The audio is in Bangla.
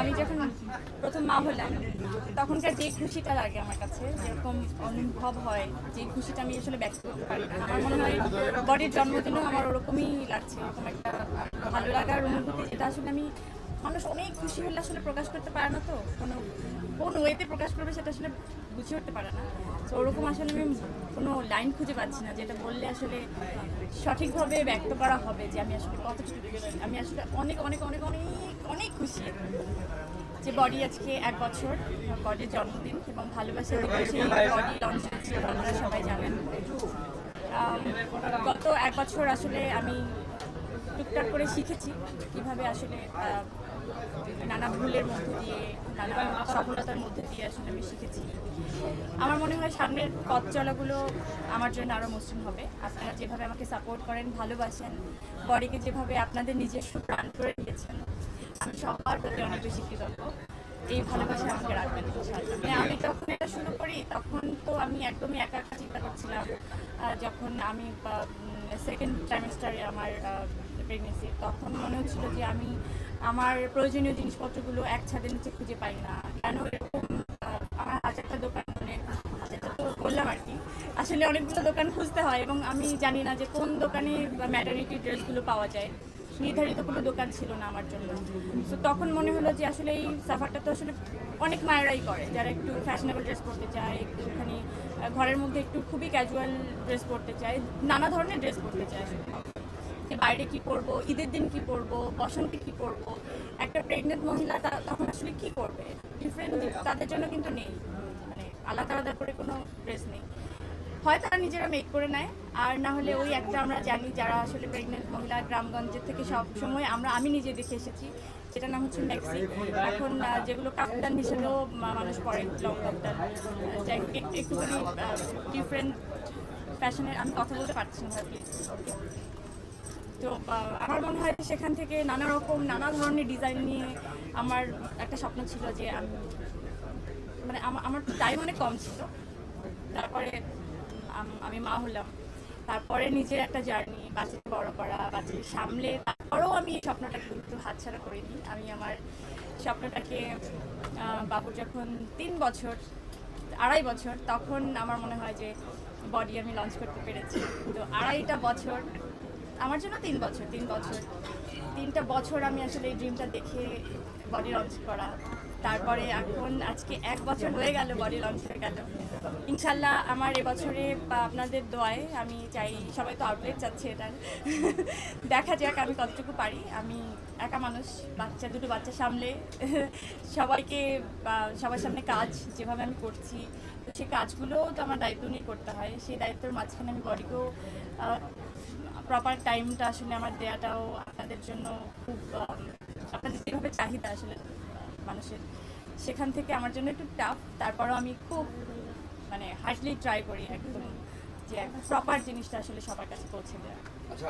আমি যখন প্রথম মা হলাম, তখনকার যে খুশিটা লাগে আমার কাছে, যেরকম অনুভব হয়, যে খুশিটা আমি আসলে ব্যক্ত করতে পারি আমার মনে হয় বডির জন্মদিনও আমার ওরকমই লাগছে ওরকম একটা ভালো লাগার অনুভূতি, যেটা আসলে আমি মানুষ অনেক খুশি হলে আসলে প্রকাশ করতে পারে না তো। কোনো, কোন ওয়েতে প্রকাশ করবে সেটা আসলে বুঝে উঠতে পারে না। তো ওরকম আসলে আমি কোনো লাইন খুঁজে পাচ্ছি না যেটা বললে আসলে সঠিকভাবে ব্যক্ত করা হবে যে আমি আসলে কতটুকু আমি আসলে অনেক অনেক অনেক অনেক অনেক খুশি যে বডি আজকে এক বছর বডির জন্মদিন এবং ভালোবাসা দিবসে বডি লঞ্চ হচ্ছে, আপনারা সবাই জানেন। গত এক বছর আসলে আমি টুকটাক করে শিখেছি। কীভাবে আসলে নানা ভুলের মধ্যে দিয়ে, নানা সফলতার মধ্যে দিয়ে আসলে আমি শিখেছি। আমার মনে হয় সামনের পথ চলাগুলো আমার জন্য আরও মসৃণ হবে। আপনারা যেভাবে আমাকে সাপোর্ট করেন, ভালোবাসেন বডিকে যেভাবে আপনাদের নিজস্ব প্রাণ করে দিয়েছেন আমি সবার প্রতি অনেক বেশি কৃতজ্ঞ। এই ভালোবাসা আমাকে রাখবেন। মানে আমি যখন এটা শুরু করি, তখন তো আমি একদমই একা একা চিন্তা করছিলাম যখন আমি সেকেন্ড ট্রাইমেস্টারে আমার প্রেগনেন্সি তখন মনে হচ্ছিল যে আমি আমার প্রয়োজনীয় জিনিসপত্রগুলো এক ছাদের নিচে খুঁজে পাই না। কেন এরকম? আমার হাজারটা দোকান মানে হাজারটা তো বললাম আর কি। আসলে অনেকগুলো দোকান খুঁজতে হয় এবং আমি জানি না যে কোন দোকানে ম্যাটার্নিটি ড্রেসগুলো পাওয়া যায়। নির্ধারিত কোনো দোকান ছিল না আমার জন্য। তো তখন মনে হলো যে আসলে এই সাফারটা তো আসলে অনেক মায়েরাই করে। যারা একটু ফ্যাশনেবল ড্রেস পরতে চায় একটুখানি ঘরের মধ্যে একটু খুবই ক্যাজুয়াল ড্রেস পরতে চায়, নানা ধরনের ড্রেস পরতে চায়। যে বাইরে কি পরবো, ঈদের দিন কি পরবো, বসন্তে কি পরবো, একটা প্রেগনেন্ট মহিলা তা- তখন আসলে কি করবে? ডিফারেন্ট তাদের জন্য কিন্তু নেই। মানে আলাদা আলাদা করে কোনো ড্রেস নেই। হয় তারা নিজেরা মেক করে নেয়, আর না হলে ওই একটা আমরা জানি যারা আসলে প্রেগনেন্ট মহিলা গ্রামগঞ্জের থেকে সব সময় আমরা, আমি নিজে দেখে এসেছি যেটা নাম হচ্ছে ম্যাক্সি এখন যেগুলো কাপ্তান হিসেবেও মানুষ পরে লং কাপ্তান একটু একটুখানি ডিফারেন্ট ফ্যাশনের আমি কথা বলতে পারছি না তো আমার মনে হয় সেখান থেকে নানা রকম, নানা ধরনের ডিজাইন নিয়ে আমার একটা স্বপ্ন ছিল যে আমি মানে আমা- আমার টাইম অনেক কম ছিল। তারপরে আমি মা হলাম। তারপরে নিজের একটা জার্নি বাচ্চাকে বড় করা বাচ্চাকে সামলে, তারপরেও আমি এই স্বপ্নটাকে কিন্তু হাতছাড়া করিনি আমি আমার স্বপ্নটাকে বাবুর যখন তিন বছর, আড়াই বছর, তখন আমার মনে হয় যে বডি আমি লঞ্চ করতে পেরেছি। তো আড়াইটা বছর আমার জন্য তিন বছর তিন বছর। তিনটা বছর আমি আসলে এই ড্রিমটা দেখে বডি লঞ্চ করা। তারপরে এখন আজকে এক বছর হয়ে গেল বডি লঞ্চ হয়ে গেল। ইনশাল্লাহ আমার এবছরে আপনাদের দোয়ায় আমি চাই, সবাই তো আউটলেট চাচ্ছে এটার। দেখা যাক আমি কতটুকু পারি। আমি একা মানুষ, বাচ্চা, দুটো বাচ্চা সামলে সবাইকে সবার সামনে কাজ যেভাবে আমি করছি, তো সেই কাজগুলোও তো আমার দায়িত্ব নিয়ে করতে হয়। সেই দায়িত্বের মাঝখানে আমি বডিকেও প্রপার টাইমটা আসলে আমার দেওয়াটাও আপনাদের জন্য খুব আপনাদের যেভাবে চাহিদা আসলে। মানুষের। সেখান থেকে আমার জন্য একটু টাফ তারপরও আমি খুব মানে হার্ডলি ট্রাই করি একদম যে প্রপার জিনিসটা আসলে সবার কাছে পৌঁছে দেওয়া আচ্ছা